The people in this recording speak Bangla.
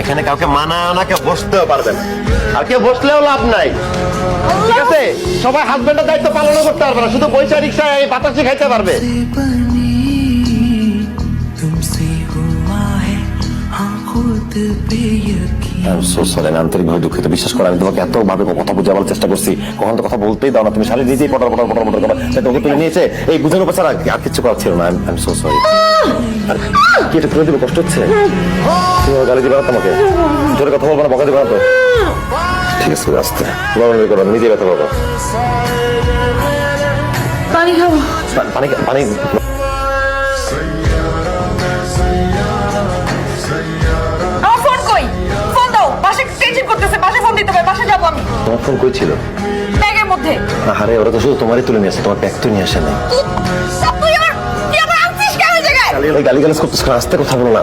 এখানে কাউকে মানা ওনাকে বসতেও পারবে না। আর কেউ বসলেও লাভ নাই। ঠিক আছে? সবাই হাজবেন্ডের দায়িত্ব পালন করতে পারবে না, শুধু পয়সা রিক্সায় বাতাসে খাইতে পারবে। আন্তরিকভাবে দুঃখিত। বিশ্বাস করো আমি তোমাকে এত ভাবে কথা বুঝাবার চেষ্টা করছি। কখন তো কথা বলতেই দাও না। তুমি শালি নিজেই পটার পটার পটার পটার তাই তোকে তুলে নিয়েছে। এই বুঝানোর উপর ছাড়া আর কিছু করার ছিল না। আই এম সো সরি কি এটা করে দিবে? কষ্ট হচ্ছে? তুমি গালি দিবে না তোমাকে? জোরে কথা বলব না বকা দিবে না তো? ঠিক আছে আস্তে নরমালি করো নিজে ব্যথা পাবো। পানি খাব। পানি পানি তোমার ফোন কই ছিল? ব্যাগের মধ্যে। আরে ওরা তো শুধু তোমারই তুলে নিয়ে আসে তোমার ব্যাগ তো নিয়ে আসে জায়গায়? গালি গালি করতেছ আস্তে কথা বলো না।